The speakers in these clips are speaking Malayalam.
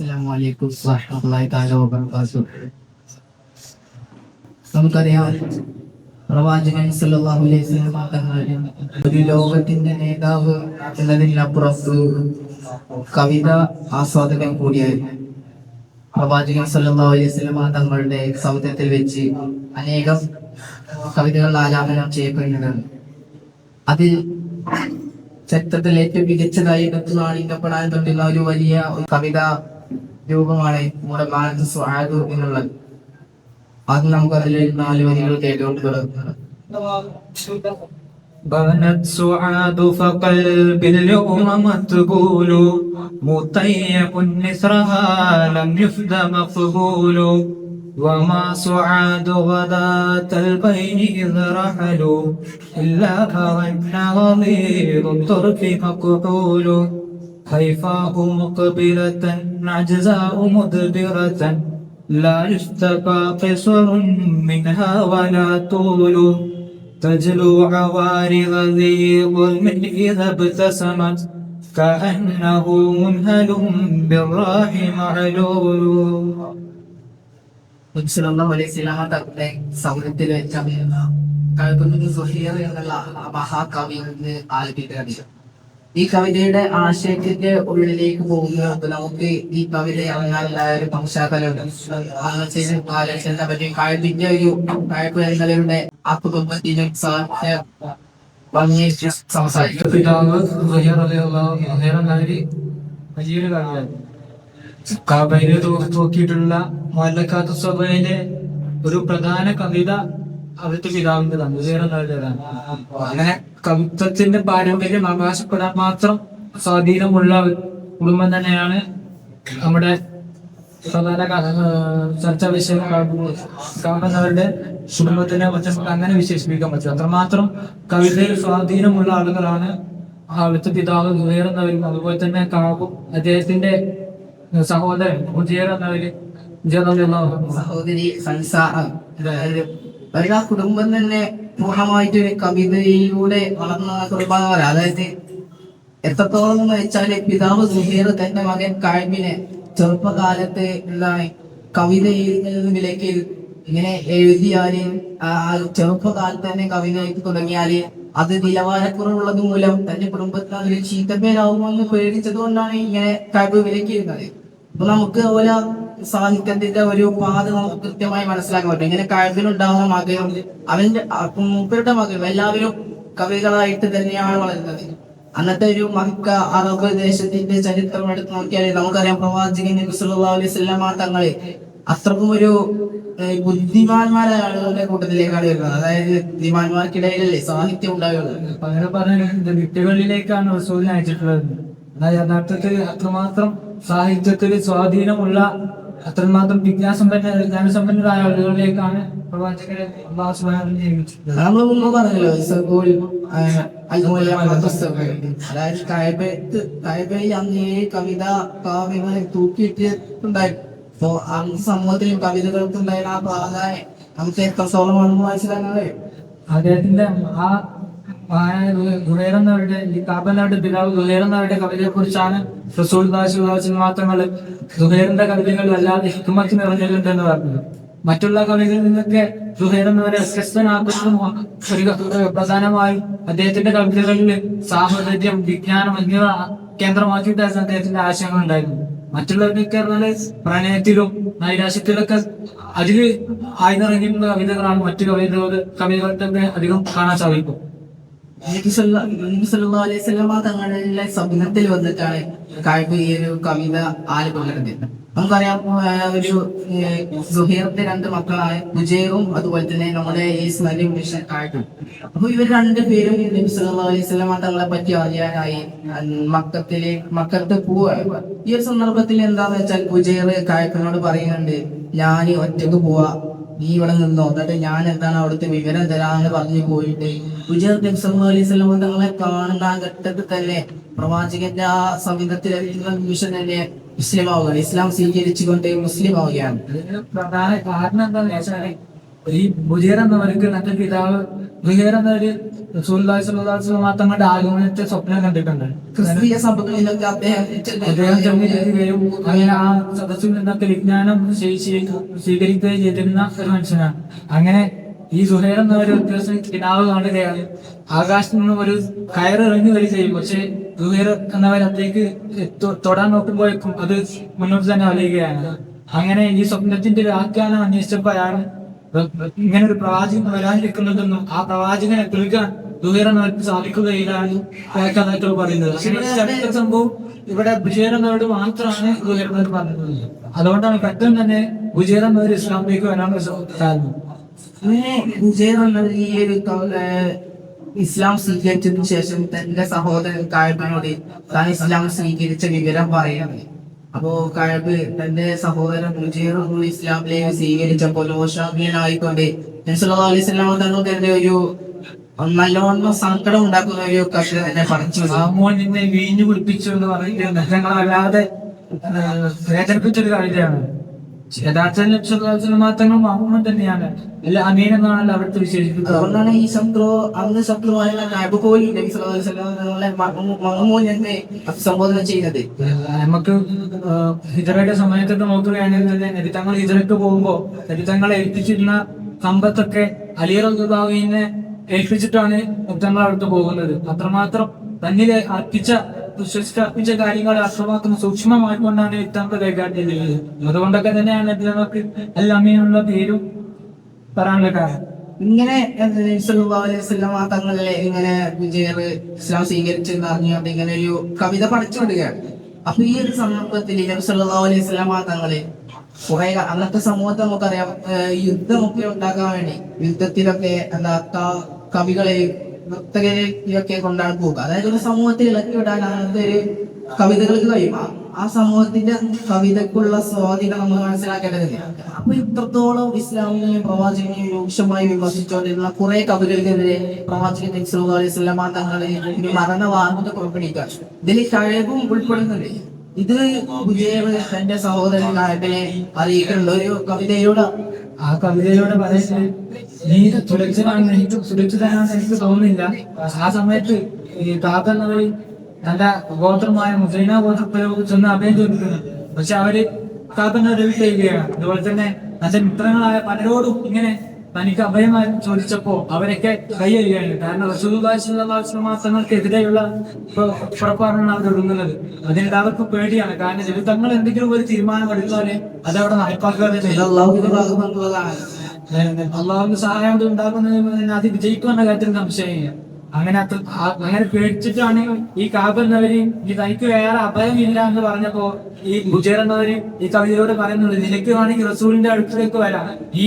അസ്സലാമലൈക്കും വറഹ്മത്തുള്ളാഹി തആല വബറകാതുഹു നമുക്കറിയാം പ്രവാചകൻ സല്ലല്ലാഹു അലൈഹി വസല്ലം തങ്ങൾ ഒരു ലോകത്തിന്റെ നേതാവ് എന്നതിനപ്പുറത്ത് കവിത ആസ്വാദകൻ കൂടിയായിരുന്നു. പ്രവാചകൻ സല്ലല്ലാഹു അലൈഹി വസല്ലം തങ്ങളുടെ സൗദത്തിൽ വെച്ച് അനേകം കവിതകൾ ആലാപനം ചെയ്യപ്പെടുന്നതാണ് അതിൽ ചരിത്രത്തിൽ ഏറ്റവും മികച്ചതായി എടുത്തുകാണിക്കപ്പെടാൻ തൊട്ടുള്ള ഒരു വലിയ കവിത രൂപമാണ് നമ്മുടെ ഭാരത സ്വാദു എന്നുള്ളത് അത് നമുക്ക് അതിൽ നാല് വരികൾ കേട്ടുകൊണ്ട് തുടങ്ങുന്നത് بنت سعاد فقلب اليوم متبول مطيب نثرها لم يفد مقبول وما سعاد غداة البين إذ رحلوا إلا كأن غضيض الطرف مكحول خيفاه مقبلة عجزاء مدبرة لا يشتكى قصر منها ولا طول تجلو عوارض ذي ظلم إذا ابتسمت كأنه منهل بالراح معلول സല്ലല്ലാഹു അലൈഹി വസല്ലം തങ്ങളുടെ സൗരത്തിൽ വെച്ച കൽപ്പന സുഹീർ എന്നുള്ള ആ മഹാകവി നിന്ന് ആലപിച്ച കവിത ഈ കവിതയുടെ ആശയത്തിന്റെ ഉള്ളിലേക്ക് പോകുക അപ്പൊ നമുക്ക് ഈ കവിത ഇറങ്ങാനുള്ള ഒരു പശ്ചാത്തലമുണ്ട്. ആലോചന പറ്റി കഴിവിന്റെ ഒരു കഴിവ് എന്നവരുടെ ആ കുടുംബത്തിന് സാധ്യ ഭംഗി സംസാരിക്കും പിതാവ് കാബയിൽ മല്ലക്കാത്ത സഭയിലെ ഒരു പ്രധാന കവിത എന്നവരുടേതാണ് അങ്ങനെ കവിത്വത്തിന്റെ പാരമ്പര്യം അവകാശപ്പെടാൻ മാത്രം സ്വാധീനമുള്ള കുടുംബം തന്നെയാണ് നമ്മുടെ പ്രധാന ചർച്ചാ വിഷയം കാണുന്നവരുടെ കുടുംബത്തിനെ കുറിച്ച് അങ്ങനെ വിശേഷിപ്പിക്കാൻ പറ്റും അത്രമാത്രം കവിതയിൽ സ്വാധീനമുള്ള ആളുകളാണ് അവിടുത്തെ പിതാവ് ഉയർന്നവരും അതുപോലെ തന്നെ കാബും അദ്ദേഹത്തിന്റെ സഹോദരൻ ഉയർന്നവര്. സഹോദരി സൻസ അവരുടെ ആ കുടുംബം തന്നെ പൂർണമായിട്ട് ഒരു കവിതയിലൂടെ വളർന്ന കുടുംബം അതായത് എത്രത്തോളം എന്ന് പിതാവ് സുഹീർ തന്റെ മകൻ കഴിവിനെ ചെറുപ്പകാലത്ത് ഉള്ള കവിത എഴുതുന്നതിലേക്ക് ഇങ്ങനെ എഴുതിയാൽ ചെറുപ്പകാലത്ത് തന്നെ കവിത എഴുതി തുടങ്ങിയാൽ അത് നിലവാരക്കുറവുള്ളത് മൂലം തന്റെ കുടുംബത്തിന് അതൊരു ചീത്തപ്പേരാകുമെന്ന് പേടിച്ചത് കൊണ്ടാണ് ഇങ്ങനെ കഴിവ് വിലക്കിയിരുന്നത്. അപ്പൊ നമുക്ക് അതുപോലെ സാഹിത്യത്തിന്റെ ഒരു പാത നമുക്ക് കൃത്യമായി മനസ്സിലാക്കാൻ പറ്റും. ഇങ്ങനെ കഴിവിനുണ്ടാവുന്ന മകനും അവന്റെ മൂപ്പരുടെ മകയും എല്ലാവരും കവികളായിട്ട് തന്നെയാണ് വളരുന്നത്. അന്നത്തെ ഒരു മക്ക അറബ് ദേശത്തിന്റെ ചരിത്രം എടുത്ത് നോക്കിയാൽ നമുക്കറിയാം പ്രവാചകൻ നബി സല്ലല്ലാഹു അലൈഹി തങ്ങളെ അത്രക്കും ഒരു ബുദ്ധിമാന്മാരായ ആളുകളുടെ കൂട്ടത്തിലേക്കാണ് വരുന്നത്. അതായത് ബുദ്ധിമാന്മാർക്കിടയിലല്ലേ സാഹിത്യം ഉണ്ടാകുന്നത്. അങ്ങനെ പറഞ്ഞ വിട്ടുകളിലേക്കാണ് അയച്ചിട്ടുള്ളത്. യഥാർത്ഥത്തിൽ അത്രമാത്രം സാഹിത്യത്തിൽ സ്വാധീനമുള്ള അത്രമാത്രം വിജ്ഞാസമ്പന്ന ജ്ഞാനസമ്പന്നരായ ആളുകളിലേക്കാണ് പ്രവാചകരെ അള്ളാഹു സുബ്ഹാനഹു നമ്മൾ മുമ്പ് പറഞ്ഞല്ലോ ഇസബൂൽ. അതായത് കായബത്ത് കായബയിൽ അന്ന് ഈ കവിത കാവ്യങ്ങൾ തൂക്കിയിട്ടിട്ടുണ്ടായിരുന്നു അപ്പോ ആ സമൂഹത്തിലും കവിതകൾക്ക് ഉണ്ടായിരുന്ന ആ പ്രാധാന്യം നമുക്ക് എത്രത്തോളം മനസ്സിലാക്കാൻ കഴിയും? അദ്ദേഹത്തിന്റെ ആ ഗുഹേറന്നവരുടെ ഈ കാബലയുടെ പിതാവ് ഗുഹേറന്നവരുടെ കവിതയെ കുറിച്ചാണ് റസൂൽ ദാസ് മാത്രങ്ങൾ ഗുഹേറിന്റെ കവിതകൾ വല്ലാതെ ഹിക്കുമത്ത് നിറഞ്ഞിട്ടുണ്ടെന്ന് പറഞ്ഞത്. മറ്റുള്ള കവികളിൽ നിന്നൊക്കെ ഗുഹേറന്നവരെ അസ്വസ്ഥനാക്കുന്നതും ഒരു പ്രധാനമായും അദ്ദേഹത്തിന്റെ കവിതകളിൽ സാഹോദര്യം വിജ്ഞാനം എന്നിവ കേന്ദ്രമാക്കിയിട്ടായിരുന്നു അദ്ദേഹത്തിന്റെ ആശയങ്ങൾ ഉണ്ടായിരുന്നു മറ്റുള്ളവരൊക്കെ പറഞ്ഞാൽ പ്രണയത്തിലും നൈരാശ്യത്തിലൊക്കെ അതിൽ ആയിരുന്നിറങ്ങിയിട്ടുള്ള കവിതകളാണ് മറ്റു കവിതകൾ കവികളുടെ അധികം കാണാൻ സാധിക്കും. തങ്ങളുടെ സ്വപ്നത്തിൽ വന്നിട്ടാണ് കഴിവ് ഈ ഒരു കവിത ആലപിക്കുന്നത് നമുക്കറിയാം ഒരു സുഹീറിന്റെ രണ്ട് മക്കളായ വിജയവും അതുപോലെ തന്നെ നമ്മുടെ ഈ സ്മരും കായ്പും അപ്പൊ ഇവർ രണ്ട് പേരും നബി സല്ലല്ലാഹു അലൈഹി വസല്ലമ തങ്ങളെ പറ്റി അറിയാനായി മക്കത്തിലെ മക്കത്ത് പോവാണ് ഈ ഒരു സന്ദർഭത്തിൽ എന്താന്ന് വെച്ചാൽ വിജയർ കായ്പനോട് പറയുന്നുണ്ട് ഞാൻ ഒറ്റയ്ക്ക് പോവാ. നീ ഇവിടെ നിന്നോ? എന്നിട്ട് ഞാൻ എന്താണ് അവിടുത്തെ വിവരം തരാന്ന് പറഞ്ഞു പോയിട്ട് വസല്ലം തങ്ങളെ കാണുന്ന ആ ഘട്ടത്തിൽ തന്നെ പ്രവാചകന്റെ ആ സംവിധത്തിൽ നിമിഷം തന്നെ മുസ്ലിം ആവുകയാണ് ഇസ്ലാം സ്വീകരിച്ചുകൊണ്ട് മുസ്ലിം ആവുകയാണ് പ്രധാന കാരണം എന്താണെന്ന് വെച്ചാൽ ഈ ബുജേർ എന്നവർക്ക് തന്റെ പിതാവ് ബുജേർ എന്നൊരു തങ്ങളുടെ ആഗമനത്തെ സ്വപ്നം കണ്ടിട്ടുണ്ട്. ക്രിസ്തീയ സഭകളിലൊക്കെ അദ്ദേഹം അങ്ങനെ ആ സദസ്സിൽ നിന്നൊക്കെ വിജ്ഞാനം സ്വീ- സ്വീ- സ്വീകരിക്കുകയും ചെയ്തിരുന്ന ഒരു മനുഷ്യനാണ്. അങ്ങനെ ഈ സുഹേർ എന്ന ഒരു ദിവസം പിതാവ് കാണുകയാണ് ആകാശത്ത് നിന്നും ഒരു കയറി ഇറങ്ങി ചെയ്യും പക്ഷെ സുഹേർ എന്നവർ അതിലേക്ക് തൊടാൻ നോക്കുമ്പോഴേക്കും അത് മുന്നോട്ട് തന്നെ വലയുകയാണ്. അങ്ങനെ ഈ സ്വപ്നത്തിന്റെ വ്യാഖ്യാനം അന്വേഷിച്ചപ്പോഴാണ് ഇങ്ങനെ ഒരു പ്രവാചകൻ വരാനിരിക്കുന്നതെന്നും ആ പ്രവാചകനെ തെളിക്കാൻ ദുഹേറൻ അവർക്ക് സാധിക്കുകയില്ലാണ് കഥാക്കൾ പറയുന്നത്. ചരിത്ര സംഭവം ഇവിടെ എന്നവരോട് മാത്രമാണ് സുഹേർ പറയുന്നത് അതുകൊണ്ടാണ് പെട്ടെന്ന് തന്നെ ബുജേർ എന്നവർ ഇസ്ലാമിലേക്ക് വരാനുള്ള കാരണം. ഈ ഒരു ഇസ്ലാം സ്വീകരിച്ചതിനു ശേഷം തന്റെ സഹോദരൻ കായബിനോട് താൻ ഇസ്ലാം സ്വീകരിച്ച വിവരം പറയുന്നത് അപ്പോ കഴബ് തന്റെ സഹോദരൻ മുജീറും ഇസ്ലാമിലേക്ക് സ്വീകരിച്ചപ്പോൾ ലോഷാബിയനായിക്കൊണ്ട് അലൈഹിസ്ലാം തന്റെ ഒരു നല്ലോണം സങ്കടം ഉണ്ടാക്കുന്ന ഒരു കക്ഷി തന്നെ പറഞ്ഞു വീഞ്ഞു കുടിപ്പിച്ചു എന്ന് പറയുന്നത് ഞങ്ങളല്ലാതെ വേദനിപ്പിച്ചൊരു കാര്യമാണ്. യഥാർത്ഥ ലക്ഷ്യത്തിൽ മാത്രങ്ങൾ മഹമ്മദ് തന്നെയാണ്. അല്ല അമീൻ എന്നാണല്ലോ അവിടുത്തെ വിശേഷിപ്പിക്കുന്നത്. അതുകൊണ്ടാണ് ഈ ശത്രു അന്ന് ശത്രുവായ കായബ് പോലും നബി സല്ലല്ലാഹു അലൈഹി വസല്ലം തങ്ങളെ മഹമൂൻ എന്ന് അഭിസംബോധന ചെയ്യുന്നത്. നമുക്ക് ഹിജറയുടെ സമയത്തൊക്കെ നോക്കുകയാണെങ്കിൽ നബിത്തങ്ങൾ ഹിജറയ്ക്ക് പോകുമ്പോ നബിത്തങ്ങളെ ഏൽപ്പിച്ചിരുന്ന സമ്പത്തൊക്കെ അലിയറുദ്ദാവിനെ ഏൽപ്പിച്ചിട്ടാണ് മുത്തങ്ങൾ അവിടുത്തെ പോകുന്നത്. അത്രമാത്രം തന്നിലെ അർപ്പിച്ച വിശ്വസിച്ച് കാര്യങ്ങൾ അർത്ഥമാക്കുന്ന സൂക്ഷ്മമായിക്കൊണ്ടാണ് ഇത്തങ്ങൾ കൈകാര്യം ചെയ്യുന്നത് അതുകൊണ്ടൊക്കെ തന്നെയാണ് നമുക്ക് എല്ലാമേനുള്ള പേരും പറയാനുള്ള കാരണം. ഇങ്ങനെ തങ്ങളിലെ ഇങ്ങനെ വിജയർ ഇസ്ലാം സ്വീകരിച്ചെന്ന് അറിഞ്ഞുകൊണ്ട് ഇങ്ങനെ ഒരു കവിത പഠിച്ചുകൊണ്ടിരിക്കുകയാണ്. അപ്പൊ ഈ ഒരു സന്ദർഭത്തിൽ നബി സല്ലല്ലാഹു അലൈഹി തങ്ങളെ കുറെ അന്നത്തെ സമൂഹത്തെ നമുക്കറിയാം. യുദ്ധമൊക്കെ ഉണ്ടാക്കാൻ വേണ്ടി യുദ്ധത്തിലൊക്കെ എന്താ ക- കവികളെയും നർത്തകരെയൊക്കെ കൊണ്ടാണ് പോകുക. അതായത് ഒരു സമൂഹത്തെ ഇളക്കി വിടാൻ അങ്ങനത്തെ ഒരു കവിതകൾക്ക് കഴിയും. ആ- സമൂഹത്തിന്റെ കവിതക്കുള്ള സ്വാധീനം നമ്മൾ മനസ്സിലാക്കേണ്ടതില്ല അപ്പൊ ഇത്രത്തോളം ഇസ്ലാമിനെയും പ്രവാചകനെയും രൂക്ഷമായി വിമർശിച്ചുകൊണ്ടിരുന്ന കുറെ കവികൾക്കെതിരെ പ്രവാചകൻ വസല്ലമ തങ്ങളെ മരണ വാർത്ത പുറപ്പെടുവിക്കുക ഇതിൽ കഴിവും ഉൾപ്പെടുന്നുണ്ട്. ഇത് വിജയർ തന്റെ സഹോദരൻ നായകനെ അറിയിക്കുന്നുണ്ട് ഒരു കവിതയിലൂടെ ആ കവിതയിലൂടെ പറയുന്നത് നീ സുരക്ഷിതനാണെന്ന് എനിക്ക് സുരക്ഷിതനാണെന്ന് എനിക്ക് തോന്നുന്നില്ല. ആ സമയത്ത് ഈ താത്ത കാക്കുന്നവർ തന്റെ ഗോത്രമായ മുസ്ലിന ഗോത്രത്തെ ചെന്ന് അഭയം ചോദിക്കുന്നു പക്ഷെ അവർ കാക്കുന്ന ചെയ്യുകയാണ്. അതുപോലെ തന്നെ തന്റെ മിത്രങ്ങളായ പലരോടും ഇങ്ങനെ തനിക്ക് അഭയമായി ചോദിച്ചപ്പോ അവരൊക്കെ കൈയ്യുകയാണ് കാരണം റസൂൽമാസങ്ങൾക്കെതിരെയുള്ള പുറപ്പാടാണ് അവർ ഒടുങ്ങുന്നത് അതിനിടെ അവർക്ക് പേടിയാണ്. കാരണം ജീവിതങ്ങൾ തങ്ങൾ എന്തെങ്കിലും ഒരു തീരുമാനം എടുത്താലേ അതവിടെ നടപ്പാക്കുക ചെയ്യും ഭാഗത്തുള്ളതാണ് സഹായം കൊണ്ട് ഉണ്ടാക്കുന്ന അത് വിജയിക്കുമെന്ന കാര്യത്തിൽ സംശയമില്ല അങ്ങനെ അത്ര അങ്ങനെ പേടിച്ചിട്ടാണ് ഈ കാബ് എന്നവര് തനിക്ക് വേറെ അഭയമില്ല എന്ന് പറഞ്ഞപ്പോ ഈ ബുജേർ എന്നവര് ഈ കവിതയോട് പറയുന്നത് നിനക്ക് വേണമെങ്കിൽ റസൂലിന്റെ അടുത്തേക്ക് വരാം ഈ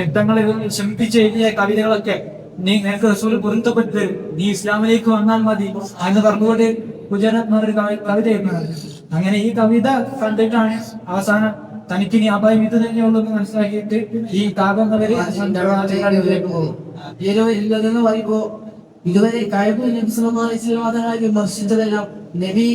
രക്തങ്ങളെ ശമിപ്പിച്ച് എഴുതിയ കവിതകളൊക്കെ നീ നിനക്ക് റസൂൽ പൊരുത്തപ്പെട്ട്. നീ ഇസ്ലാമിലേക്ക് വന്നാൽ മതി എന്ന് പറഞ്ഞുകൊണ്ട് ബുജേർ എന്നൊരു കവി- കവിത എഴുതുന്നത് അങ്ങനെ ഈ കവിത കണ്ടിട്ടാണ് അവസാനം തനിക്ക് ഇനി അഭയം ഇത് തന്നെയുള്ളൂ എന്ന് മനസ്സിലാക്കിയിട്ട് ഈ എന്നവര് ഇതിലേക്ക് പോകും. പറയുമ്പോ ഇതുവരെ നബി തങ്ങളെ വിമർശിച്ചതെല്ലാം നബി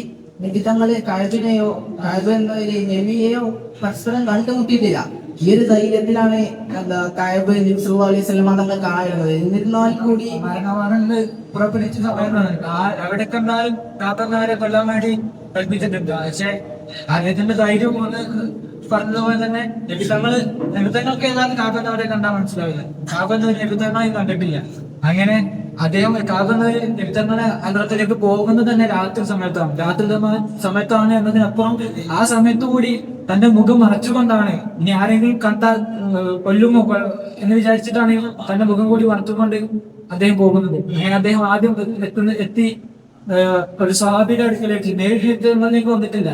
നബി തങ്ങളെ കഴിവിനെയോ കഴിവ് എന്നതിനെ നബിയെയോ പരസ്പരം കണ്ടുമുട്ടിയിട്ടില്ല. ഈ ഒരു ധൈര്യത്തിലാണ് എന്താ കഴിവ് നബി സല്ലല്ലാഹു അലൈഹി വസല്ലം തങ്ങൾ കാണുന്നത് എന്നിരുന്നാൽ കൂടി മരണവാണെന്ന് പുറപ്പെടുവിച്ച സമയമാണ്. അവിടെ കണ്ടാലും താത്തന്മാരെ കൊല്ലാൻ വേണ്ടി കൽപ്പിച്ചിട്ടുണ്ട്. പക്ഷേ അദ്ദേഹത്തിന്റെ ധൈര്യം പറഞ്ഞതുപോലെ തന്നെ ലഭിതങ്ങൾ ലഭിതങ്ങൾക്ക് ഏതാണ്ട് അവരെ കണ്ടാൽ മനസ്സിലാവില്ല കാക്കുന്നവർ ലഭിതങ്ങളെയും കണ്ടിട്ടില്ല. അങ്ങനെ അദ്ദേഹം കാക്കുന്നവര് ലഭിതങ്ങളെ അന്തരത്തിലേക്ക് പോകുന്നത് തന്നെ രാത്രി സമയത്താണ്. രാത്രി സമ- സമയത്താണ് എന്നതിനപ്പുറം ആ സമയത്ത് കൂടി തന്റെ മുഖം മറച്ചുകൊണ്ടാണ് ഇനി ആരെങ്കിലും കണ്ടാൽ കൊല്ലുമോ എന്ന് വിചാരിച്ചിട്ടാണ് തന്റെ മുഖം കൂടി മറച്ചുകൊണ്ട് അദ്ദേഹം പോകുന്നത്. അങ്ങനെ അദ്ദേഹം ആദ്യം എത്തുന്ന എത്തി ഒരു സഹാബിയുടെ അടുക്കലേക്ക് നേരിട്ട് വന്നിട്ടില്ല.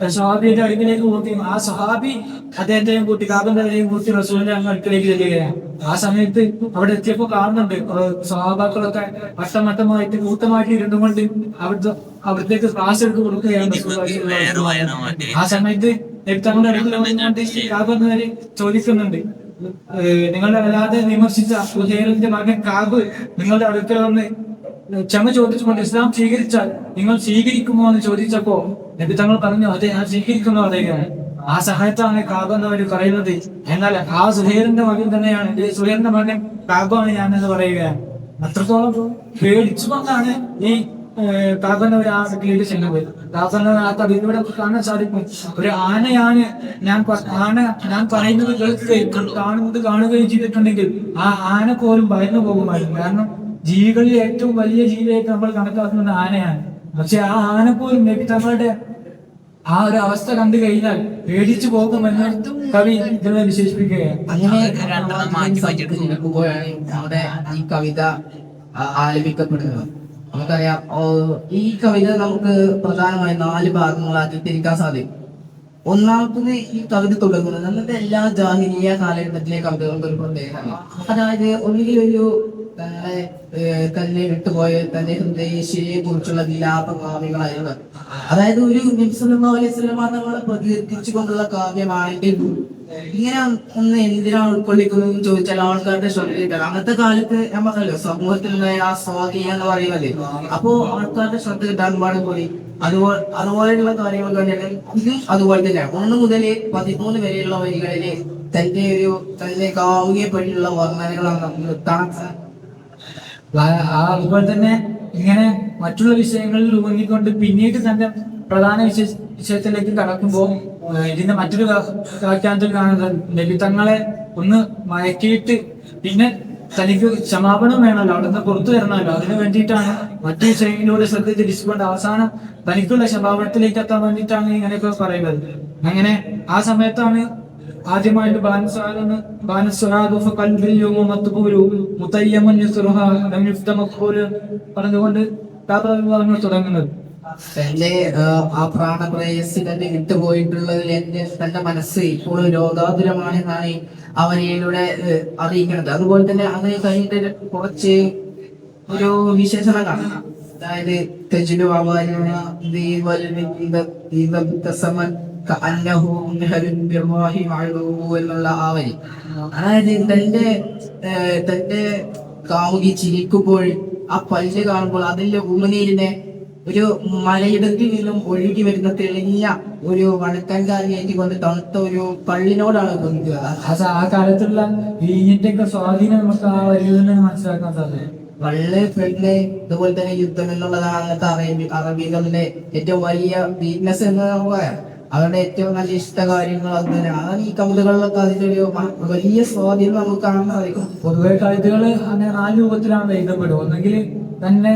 സഹാബിയുടെ അടുക്കിലേക്ക് കൂട്ടി ആ സഹാബി അദ്ദേഹത്തെയും കൂട്ടി കാബന്തവരെയും കൂട്ടി റസൂലിന്റെ അങ്ങ് അടുക്കിലേക്ക് ചെല്ലുകയാണ് ആ സമയത്ത് അവിടെ എത്തിയപ്പോ കാണുന്നുണ്ട് സഹാബാക്കളൊക്കെ വട്ടം വട്ടമായിട്ട് കൂട്ടമായിട്ട് ഇരുന്നുകൊണ്ട് അവിടുത്തെ അവിടത്തേക്ക് ക്ലാസ് എടുത്ത് കൊടുക്കുകയാണ്. ആ സമയത്ത് തങ്ങളുടെ അടുക്കൽ വന്നുകൊണ്ട് ചോദിക്കുന്നുണ്ട് നിങ്ങളുടെ നിങ്ങളെ വല്ലാതെ വിമർശിച്ച സുഹേലിന്റെ മകൻ കാബ് നിങ്ങളുടെ അടുക്കൽ വന്ന് ക്ഷമ ചോദിച്ചുകൊണ്ട് ഇസ്ലാം സ്വീകരിച്ചാൽ നിങ്ങൾ സ്വീകരിക്കുമോ എന്ന് ചോദിച്ചപ്പോ നബി തങ്ങൾ പറഞ്ഞു അതെ ഞാൻ സ്വീകരിക്കുന്നു പറയുകയാണ് ആ സഹായത്താണ് കാബ എന്നവർ പറയുന്നത്. എന്നാൽ ആ സുഹേറിന്റെ മകൻ തന്നെയാണ് സുഹേറിന്റെ മകൻ കാബാണ് ഞാൻ എന്ന് പറയുകയാണ് അത്രത്തോളം പേടിച്ചു കൊണ്ടാണ് ഈ കാബന്നവർ ആ വീട്ടിലേക്ക് കാബന്ന ആ കാണാൻ സാധിക്കും. ഒരു ആനയാണ് ഞാൻ ആന ഞാൻ പറയുന്നത് കേൾക്കുകയും കാണുന്നത് കാണുകയും ചെയ്തിട്ടുണ്ടെങ്കിൽ ആ ആന പോലും ഭയന്നു പോകുമായിരുന്നു. കാരണം ജീവികളിൽ ഏറ്റവും വലിയ ജീവിയായിട്ട് നമ്മൾ കണക്കാക്കുന്നത് ആനയാണ്. പക്ഷെ ആ ആന പോലും നബി തങ്ങളുടെ ആ ഒരു അവസ്ഥ കണ്ടു കഴിഞ്ഞാൽ പേടിച്ചു പോകുമെന്ന് കവി ഇതിനെ വിശേഷിപ്പിക്കുകയാണ്. അങ്ങനെ ഈ കവിത ആലപിക്കപ്പെടുന്നത്. നമുക്കറിയാം ഈ കവിത നമുക്ക് പ്രധാനമായും നാല് ഭാഗങ്ങളാക്കി തിരിക്കാൻ സാധിക്കും. ഒന്നാമത്തത് ഈ കവിത തുടങ്ങുന്നത് അന്നത്തെ എല്ലാ ജാഹിനീയ കാലഘട്ടത്തിലെ കവിതകൾക്ക് ഒരു പ്രത്യേകത അതായത് ഒന്നുകിൽ ഒരു തന്നെ വിട്ടുപോയ തന്നെ ഹൃദയശിയെ കുറിച്ചുള്ള വിലാപ കാവ്യങ്ങളായിരുന്നു അതായത് ഒരു നിമിഷങ്ങളെ പ്രകീർത്തിച്ചുകൊണ്ടുള്ള കാവ്യമാണെങ്കിൽ ഇങ്ങനെ ഒന്ന് എന്തിനാണ് എന്ന് ചോദിച്ചാൽ ആൾക്കാരുടെ ശ്രദ്ധ അന്നത്തെ കാലത്ത് ഞാൻ പറഞ്ഞല്ലോ സമൂഹത്തിൽ ആ സ്വാധീനം എന്ന് പറയുമല്ലേ അപ്പോ ആൾക്കാരുടെ ശ്രദ്ധ കിട്ടാൻ പാടും കൂടി അതുപോലെ അതുപോലെയുള്ള കാര്യങ്ങൾ കണ്ടിട്ട് ഇതും അതുപോലെ തന്നെയാണ്. ഒന്ന് മുതൽ പതിമൂന്ന് വരെയുള്ള വരികളിലെ തന്റെ ഒരു തന്റെ കാവുകയെ പറ്റിയുള്ള വർണനകളാണ്. ആ- ആ അതുപോലെ തന്നെ ഇങ്ങനെ മറ്റുള്ള വിഷയങ്ങളിൽ ഊന്നിക്കൊണ്ട് പിന്നീട് തന്നെ പ്രധാന വിഷയ വിഷയത്തിലേക്ക് കടക്കുമ്പോൾ ഇതിന്റെ മറ്റൊരു വ്യാ- വ്യാഖ്യാനത്തിൽ കാണുന്നത് നബി ഒന്ന് മയക്കിയിട്ട് പിന്നെ തനിക്ക് ക്ഷമാപണം വേണമല്ലോ അവിടെ നിന്ന് പുറത്തു വരണമല്ലോ. അതിനു വേണ്ടിയിട്ടാണ് മറ്റു വിഷയങ്ങളിലൂടെ ശ്രദ്ധ തിരിച്ചുകൊണ്ട് അവസാനം തനിക്കുള്ള ക്ഷമാപണത്തിലേക്ക് എത്താൻ വേണ്ടിയിട്ടാണ് ഇങ്ങനെയൊക്കെ പറയുന്നത്. അങ്ങനെ ആ സമയത്താണ് ആദ്യമായിട്ട് പറഞ്ഞുകൊണ്ട് കാബറങ്ങൾ തുടങ്ങുന്നത്. എന്റെ ആ പ്രാണപ്രയസ് തന്നെ വിട്ടുപോയിട്ടുള്ളതിൽ എന്റെ തന്റെ മനസ്സ് ഇപ്പോൾ രോഗാതുരമാണെന്നാണ് അവനിലൂടെ അറിയിക്കുന്നത്. അതുപോലെ തന്നെ അത് കഴിഞ്ഞിട്ട് കുറച്ച് ഒരു വിശേഷണം കാണാം അതായത് തെജിലു അവാന എന്നുള്ള ആ വരി. അതായത് തന്റെ തന്റെ കാമുകി ചിരിക്കുമ്പോൾ ആ പല്ല് കാണുമ്പോൾ അതിന്റെ ഉമനീരിനെ ഒരു മലയിടത്തിൽ നിന്നും ഒഴുകി വരുന്ന തെളിഞ്ഞ ഒരു വഴക്കൻകാരിയേറ്റി കൊണ്ട് തണുത്ത ഒരു പള്ളിനോടാണ് തോന്നിക്കുക ആ കാലത്തുള്ള ഈഞ്ഞിന്റെ സ്വാധീനം നമുക്ക് ആ വരിയിൽ നിന്ന് മനസ്സിലാക്കാൻ സാധിക്കും. വളരെ പെണ്ണ് ഇതുപോലെ തന്നെ യുദ്ധം എന്നുള്ളതാണ് അന്നത്തെ അറബി അറബികളുടെ ഏറ്റവും വലിയ വീക്ക്നെസ് എന്ന് നമുക്ക് പറയാം. അവരുടെ ഏറ്റവും നല്ല ഇഷ്ട കാര്യങ്ങൾ അങ്ങനെ. അതാണ് ഈ കവിതകളിലൊക്കെ ഒരു വലിയ സ്വാധീനം നമുക്ക് കാണാൻ സാധിക്കും പൊതുവെ കവിതകൾ അങ്ങനെ നാല് രൂപത്തിലാണ് എഴുതപ്പെടുക. ഒന്നെങ്കിൽ തന്നെ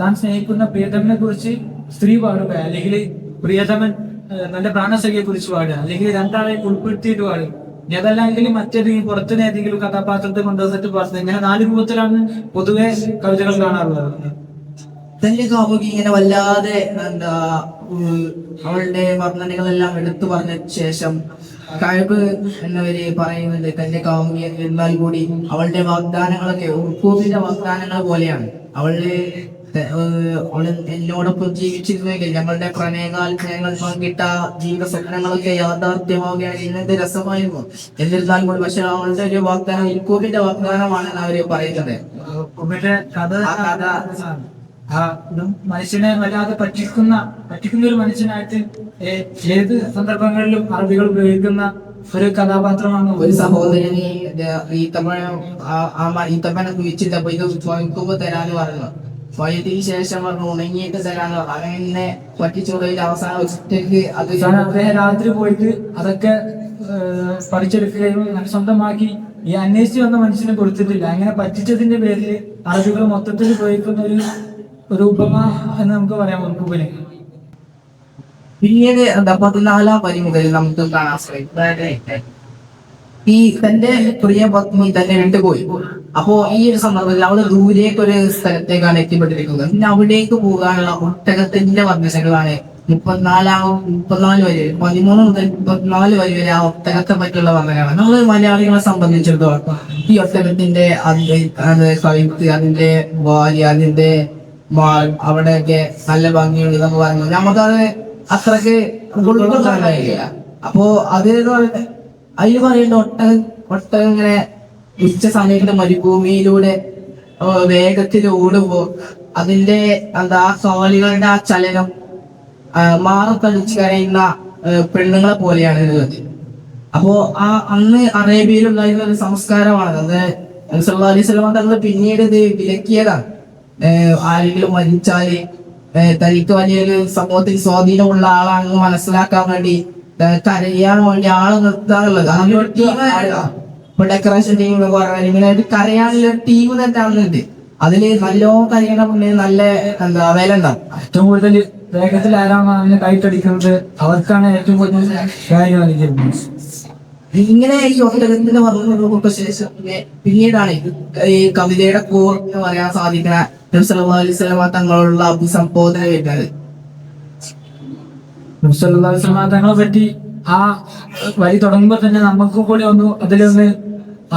താൻ സ്നേഹിക്കുന്ന പ്രിയതമനെ കുറിച്ച് സ്ത്രീ പാടുക. അല്ലെങ്കിൽ പ്രിയതമൻ നല്ല തന്റെ പ്രാണസഖിയെ കുറിച്ച് പാടുക. അല്ലെങ്കിൽ രണ്ടാളെ ഉൾപ്പെടുത്തിയിട്ട് പാടുക. ഏതല്ലെങ്കിൽ മറ്റേതെങ്കിലും പുറത്തുനിന്ന് ഏതെങ്കിലും കഥാപാത്രത്തെ കൊണ്ടുവന്നിട്ട് പാടുന്നത്. ഇങ്ങനെ നാല് രൂപത്തിലാണ് പൊതുവെ കവിതകൾ കാണാറുള്ളത്. തന്നെ കാമുകി ഇങ്ങനെ വല്ലാതെ എന്താ അവളുടെ വർണനകളെല്ലാം എടുത്തു പറഞ്ഞ ശേഷം കഴിവ് എന്നവര് പറയുന്നത് തന്റെ കാമുകി എന്നാൽ കൂടി അവളുടെ വാഗ്ദാനങ്ങളൊക്കെ ഉൾക്കൂപ്പിന്റെ വാഗ്ദാനങ്ങൾ പോലെയാണ്. അവളുടെ എന്നോടൊപ്പം ജീവിച്ചിരുന്നെങ്കിൽ ഞങ്ങളുടെ പ്രണയകാലത്ത് ഞങ്ങൾ പങ്കിട്ട ജീവിത സ്വപ്നങ്ങളൊക്കെ യാഥാർത്ഥ്യമാവുകയാണ്. ഇന്നത്തെ രസമായിരുന്നു. എന്നിരുന്നാൽ കൂടി പക്ഷെ അവളുടെ ഒരു വാഗ്ദാനം ഇക്കോബിന്റെ വാഗ്ദാനമാണെന്ന് അവർ പറയുന്നത് ആ കഥ ആ ഇതും മനുഷ്യനെ വല്ലാതെ പറ്റിക്കുന്ന പറ്റിക്കുന്ന ഒരു മനുഷ്യനായിട്ട് ഏത് സന്ദർഭങ്ങളിലും അറബികൾ ഉപയോഗിക്കുന്ന ഒരു കഥാപാത്രമാണ് ഒരു സഹോദരന് ഇത് ഈത്തപ്പഴ ഈത്തപ്പഴം കുഴിച്ചിട്ട് അപ്പൊ ഇത് ചോദിക്കുമ്പോ തരാന്ന് പറഞ്ഞു പോയതിന് ശേഷം പറഞ്ഞു ഉണങ്ങിയിട്ട് തരാന്ന് പറഞ്ഞു. അങ്ങനെ പറ്റിച്ചുകൊണ്ടതിൽ അവസാനം ഒറ്റയ്ക്ക് അത് അദ്ദേഹം രാത്രി പോയിട്ട് അതൊക്കെ പഠിച്ചെടുക്കുകയും സ്വന്തമാക്കി ഈ അന്വേഷിച്ച് വന്ന മനുഷ്യനെ കൊടുത്തിട്ടില്ല. അങ്ങനെ പറ്റിച്ചതിന്റെ പേരിൽ അറബികൾ മൊത്തത്തിൽ ഉപയോഗിക്കുന്ന ഒരു ഒരു ഉപമ എന്ന് നമുക്ക് പറയാം ഉറുപ്പുവിന് പിന്നീട് എന്താ പതിനാലാം വരി മുതൽ നമുക്ക് കാണാൻ ശ്രമിക്കും ഈ തന്റെ പ്രിയ പത്നി തന്നെ വിട്ടുപോയി അപ്പോ ഈ ഒരു സന്ദർഭത്തിൽ അവൾ ദൂരേക്ക് ഒരു സ്ഥലത്തേക്കാണ് എത്തിപ്പെട്ടിരിക്കുന്നത്. പിന്നെ അവിടേക്ക് പോകാനുള്ള ഒട്ടകത്തിന്റെ വർദ്ധനകളാണ് മുപ്പത്തിനാലാം മുപ്പത്തിനാല് വരെ പതിമൂന്ന് മുതൽ മുപ്പത്തിനാല് വരെ വരെ ആ ഒട്ടകത്തെ പറ്റിയുള്ള വർദ്ധനകളാണ് നമ്മൾ മലയാളികളെ സംബന്ധിച്ചിടത്തോളം ഈ ഒട്ടകത്തിന്റെ അത് കവിത്ത് അതിന്റെ ഭാര്യ അതിന്റെ അവിടെയൊക്കെ നല്ല ഭംഗിയുണ്ട് എന്നൊക്കെ പറഞ്ഞു. നമുക്കത് അത്രയ്ക്ക് അപ്പോ അത് അതിൽ പറയുന്ന ഒട്ടകം ഒട്ടകം ഇങ്ങനെ ഉച്ച സമയത്ത് മരുഭൂമിയിലൂടെ വേഗത്തിൽ ഓടുമ്പോ അതിന്റെ എന്താ ആ കാലുകളുടെ ആ ചലനം മാറത്തടിച്ച് കരയുന്ന പെണ്ണുങ്ങളെ പോലെയാണ് ഇത് അപ്പോ ആ അന്ന് അറേബ്യയിലുണ്ടായിരുന്ന ഒരു സംസ്കാരമാണ് അത് അലൈഹി സ്വലമ തങ്ങൾ പിന്നീട് ഇത് വിലക്കിയതാണ്. ആരെങ്കിലും മരിച്ചാൽ തനിക്ക് വലിയൊരു സമൂഹത്തിൽ സ്വാധീനമുള്ള ആളാണെന്ന് മനസ്സിലാക്കാൻ വേണ്ടി കരയാൻ വേണ്ടി ആൾ നിർത്താറുള്ളത്. അതിനൊരു ടീം ഇപ്പൊ ഡെക്കറേഷൻ ടീം എന്നൊക്കെ പറഞ്ഞാൽ കരയാനുള്ള ടീം തന്നെ ആളുണ്ട്. അതിൽ നല്ലോ കരയണമെന്നുണ്ടെങ്കിൽ നല്ല എന്താ വില ഏറ്റവും കൂടുതൽ വേഗത്തിൽ ആരാണ് കൈട്ടടിക്കുന്നത് അവർക്കാണ് ഏറ്റവും കൂടുതൽ കാര്യം ഇങ്ങനെ ഈ ഒട്ടകത്തിന് വർണങ്ങൾക്ക് ശേഷം പിന്നെ പിന്നീടാണ് ഈ കവിതയുടെ കോർ എന്ന് പറയാൻ സാധിക്കുന്ന നബി സല്ലല്ലാഹു അലൈഹി വസല്ലമ തങ്ങളുള്ള അഭിസംബോധന വരുന്നത്. തങ്ങളെ പറ്റി ആ വരി തുടങ്ങുമ്പോൾ തന്നെ നമുക്ക് കൂടി ഒന്ന് അതിലൊന്ന്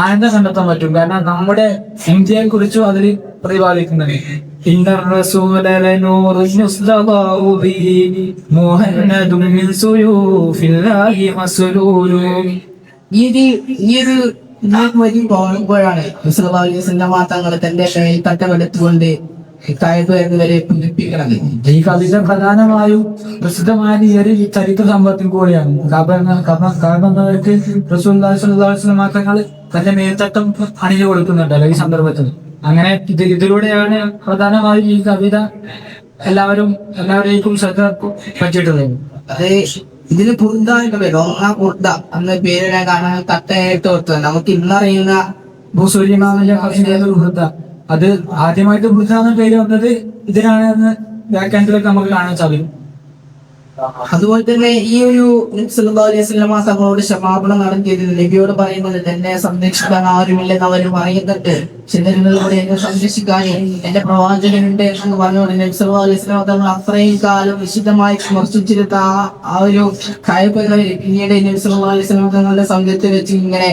ആനന്ദം കണ്ടെത്താൻ പറ്റും. കാരണം നമ്മുടെ ഇന്ത്യയെ കുറിച്ചും അതിൽ സുയൂഫില്ലാഹി മസ്ലൂലു ഈ ഒരു ഈ ഒരു വരി പോകുമ്പോഴാണ് മുസ്ലിം തങ്ങൾ തന്റെ എന്നവരെ പുതുപ്പിക്കണത് ഈ കവിത പ്രധാനമായും പ്രസിദ്ധമായ ഈ ഒരു ചരിത്ര സംഭവത്തിൽ കൂടിയാണ്. കാരണവർക്ക് മാത്രങ്ങൾ തന്റെ മേൽത്തട്ടം അണിഞ്ഞു കൊടുക്കുന്നുണ്ടല്ലോ ഈ സന്ദർഭത്തിൽ. അങ്ങനെ ഇത് ഇതിലൂടെയാണ് പ്രധാനമായും ഈ കവിത എല്ലാവരും എല്ലാവരേക്കും ശ്രദ്ധ പറ്റിയിട്ടുള്ളത്. അത് ഇതിന് ബുർദ എന്ന് പേര് ഒന്നാം ബുർദ എന്ന പേരിടാൻ കാരണം തട്ടയായിട്ട് ഓർത്തത് നമുക്ക് ഇന്നറിയുന്ന ഭൂസൂര്യമാവിന്റെ ഫസിന്റെ വൃദ്ധ അത് ആദ്യമായിട്ട് വൃദ്ധ എന്ന പേര് വന്നത് ഇതിനാണ് എന്ന് വ്യാഖ്യാനത്തിലൊക്കെ നമുക്ക് കാണാൻ സാധിക്കും. അതുപോലെ തന്നെ ഈ ഒരു വസല്ലമ തങ്ങളോട് ക്ഷമാപണം നടത്തിയത് നബിയോട് പറയുന്നത് എന്നെ സംരക്ഷിക്കാൻ ആരുമില്ലെന്ന് അവർ പറയുന്നുണ്ട്. ചിലരിലൂടെ എന്നെ സംരക്ഷിക്കാൻ എന്റെ പ്രവാചകനുണ്ട് എന്ന് പറഞ്ഞുകൊണ്ട് നബി സല്ലല്ലാഹു അലൈഹി വസല്ലമ തങ്ങൾ അത്രയും കാലം വിശുദ്ധമായി സ്മർശിച്ചിരുന്ന ആ ഒരു കായ്പകളെ പിന്നീട് നബി സല്ലല്ലാഹു അലൈഹി വസല്ലമ തങ്ങളുടെ സംഘത്തിൽ വെച്ച് ഇങ്ങനെ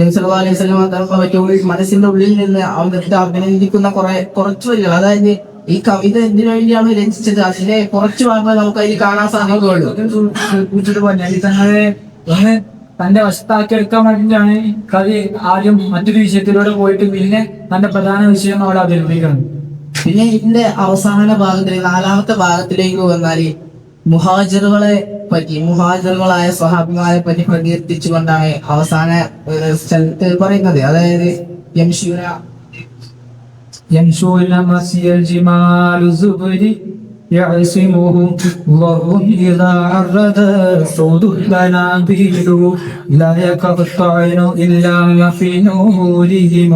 നബി സല്ലല്ലാഹു തങ്ങൾ ഉള്ളിൽ മനസ്സിന്റെ ഉള്ളിൽ നിന്ന് അവർക്ക് അഭിനന്ദിക്കുന്ന കുറെ കുറച്ചു വരികൾ. അതായത് ഈ കവിത എന്തിനു വേണ്ടിയാണ് രചിച്ചത് അതിനെ കുറച്ച് ഭാഗങ്ങൾ നമുക്ക് അതിൽ കാണാൻ സാധിക്കുകയുള്ളൂ തന്റെ വശത്താക്കി എടുക്കാൻ വേണ്ടിയിട്ടാണ് കവി ആദ്യം മറ്റൊരു വിഷയത്തിലൂടെ പോയിട്ട് പിന്നെ തന്റെ പ്രധാന വിഷയം അവിടെ അവതരിപ്പിക്കണം പിന്നെ ഇതിന്റെ അവസാന ഭാഗത്തിൽ നാലാമത്തെ ഭാഗത്തിലേക്ക് വന്നാൽ മുഹാജറുകളെ പറ്റി മുഹാജറുകളായ സ്വഹാബിമാരെ പറ്റി പ്രകീർത്തിച്ചുകൊണ്ടാണ് അവസാന സ്ഥലത്ത് പറയുന്നത്. അതായത് യംശൂര يمشون مسي الجمال الزبري يعصمه ضر إذا عرض صعود البنابيل لا يقطعن إلا في نورهم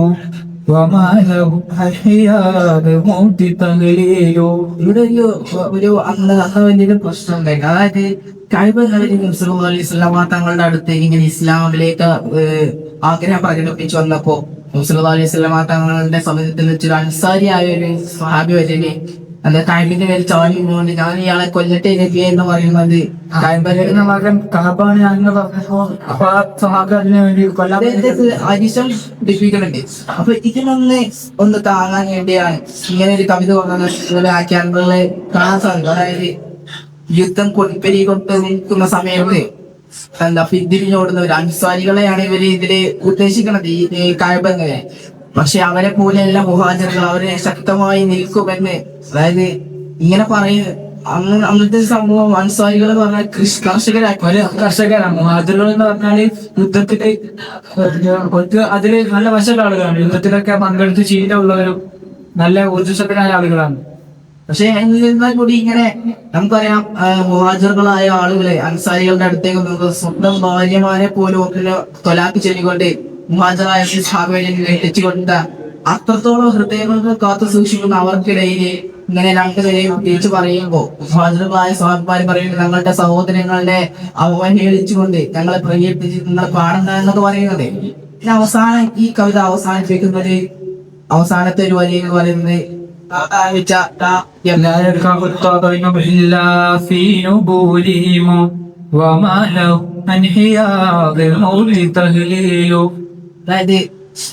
وما له أحياء الموت تغليل ഇവിടെ ഒരു ഒരു അന്ന് അന്ന് വലിയൊരു പ്രശ്നം ഉണ്ടായിരുന്നു അതായത് കഴിവ് അലൈഹിസ്ലാമ തങ്ങളുടെ അടുത്ത് ഇങ്ങനെ ഇസ്ലാമിലേക്ക് ഏഹ്, ആഗ്രഹം പ്രകടിപ്പിച്ചു വന്നപ്പോ മുസ്ലിം അലൈഹി സ്വലാമ തങ്ങളുടെ സമയത്തിൽ വെച്ചൊരു അൻസാരിയായ ഒരു സ്വഹാബി വരെ അത് ടൈമിന്റെ പേര് ചാടി വീണുകൊണ്ട് ഞാൻ ഇയാളെ കൊല്ലട്ടെ നബി എന്ന് പറയുന്നത് മകൻ കാബാണ് അപ്പൊ ആ അരിശം ഡിപ്പിക്കുന്നുണ്ട് അപ്പൊ ഇതിനൊന്ന് ഒന്ന് താങ്ങാൻ വേണ്ടിയാണ് ഇങ്ങനെ ഒരു കവിത കൊണ്ടുവന്ന ആഖ്യാനങ്ങളെ കാണാൻ സാധിക്കും. അതായത് യുദ്ധം കൊടുപ്പരി കൊണ്ട് നിൽക്കുന്ന സമയത്ത് എന്താ പിന്തിരിഞ്ഞോടുന്ന ഒരു അൻസ്വാരികളെയാണ് ഇവർ ഇതിൽ ഉദ്ദേശിക്കുന്നത് ഈ കായബങ്ങനെ പക്ഷെ അവരെ പോലെയല്ല മുഹാജറുകൾ അവരെ ശക്തമായി നിൽക്കുമെന്ന്. അതായത് ഇങ്ങനെ പറയുന്നത് അന്ന് അന്നത്തെ സംഭവം അൻസ്വാരികൾ പറഞ്ഞാൽ കൃഷി കർഷകരാക്കി. കർഷകരാണ്. മുഹാജിറുകൾ എന്ന് പറഞ്ഞാൽ യുദ്ധത്തിൽ അവർക്ക് അതിൽ നല്ല വശമുള്ള ആളുകളാണ്. യുദ്ധത്തിലൊക്കെ പങ്കെടുത്ത് ശീലമുള്ളവരും നല്ല ഊർജസ്വലരായ ആളുകളാണ്. പക്ഷെ എന്നിരുന്നാൽ കൂടി ഇങ്ങനെ നമുക്കറിയാം മുഹാജറുകളായ ആളുകളെ അൻസാരികളുടെ അടുത്തേക്ക് നമുക്ക് സ്വന്തം ഭാര്യമാരെ പോലും ഒക്കെ തൊലാക്കി ചെല്ലിക്കൊണ്ട് മുഹാജറായ എത്തിച്ചുകൊണ്ട് അത്രത്തോളം ഹൃദയങ്ങൾക്ക് കാത്തു സൂക്ഷിക്കുന്ന അവർക്കിടയിൽ ഇങ്ങനെ രണ്ടുപേരെയും തിരിച്ചു പറയുമ്പോൾ മുഹാജറുകളായ സ്വാമിമാര് പറയുന്നത് ഞങ്ങളുടെ സഹോദരങ്ങളുടെ അവഹേളിച്ചുകൊണ്ട് ഞങ്ങളെ പ്രകീർത്തിച്ച് നിങ്ങൾ പാടണ്ട എന്നൊക്കെ പറയുന്നത്. പിന്നെ അവസാനം ഈ കവിത അവസാനിപ്പിക്കുന്നത് അവസാനത്തെ ഒരു വരി എന്ന് പറയുന്നത് لا يركب الطغين إلا في نبولهم وما له عن حياض المول تهليل അതായത്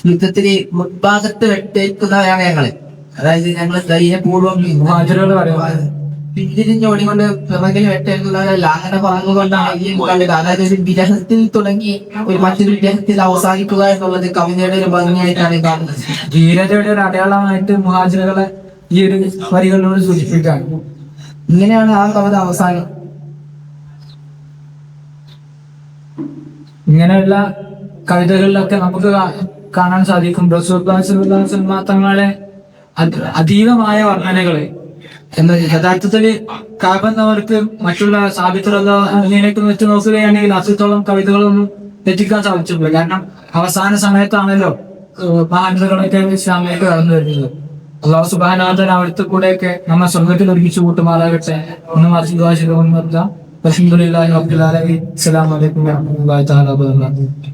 യുദ്ധത്തിന് മുൻഭാഗത്ത് വെട്ടേക്കുന്നവരാണ് ഞങ്ങള് അതായത് ഞങ്ങള് ധൈര്യപൂർവ്വം മുഹാജിറുകൾ പറയുന്നത് പിന്തിരിഞ്ഞോടിക്കൊണ്ട് പിറകിൽ വെട്ടേക്കുന്നവരല്ല അങ്ങനെ പറഞ്ഞുകൊണ്ടാണ് ഈ കവിത അതായത് ഒരു വിരഹത്തിൽ തുടങ്ങി ഒരു മറ്റൊരു വിരഹത്തിൽ അവസാനിക്കുക എന്നുള്ളത് കവിതയുടെ ഒരു ഭംഗിയായിട്ടാണ് കാണുന്നത് ധീരതയുടെ ഒരു അടയാളമായിട്ട് മുഹാജിറുകളെ ഈ ഒരു വരികളിലൂടെ സൂചിപ്പിക്കുകയാണ്. ഇങ്ങനെയാണ് ആ കവിത അവസാനം. ഇങ്ങനെയുള്ള കവിതകളിലൊക്കെ നമുക്ക് കാണാൻ സാധിക്കും. റസൂൽ തങ്ങളെ അത് അതീതമായ വർണനകൾ. എന്ന് യഥാർത്ഥത്തിൽ കാബെന്നവർക്ക് മറ്റുള്ള സാബിത്തുള്ളതിനേക്ക് വെച്ച് നോക്കുകയാണെങ്കിൽ അത്രത്തോളം കവിതകളൊന്നും തെറ്റിക്കാൻ സാധിച്ചിട്ടില്ല. കാരണം അവസാന സമയത്താണല്ലോ മഹാനതകളൊക്കെ ഇസ്ലാമിലേക്ക് കടന്നു വരുന്നത് അള്ളാഹു സുബാനാഥൻ അവിടുത്തെ കൂടെയൊക്കെ നമ്മെ സ്വർഗത്തിൽ ഒരുമിച്ച് കൂട്ടുമാറാകട്ടെ. ഒന്ന് മറിച്ച് നിർത്താം അലഹമുല്ലാ റബ്ബിൽ ആലമീൻ. അസ്സലാമു അലൈക്കും വറഹ്മത്തുള്ളാഹി തആല വബറകാതുഹു.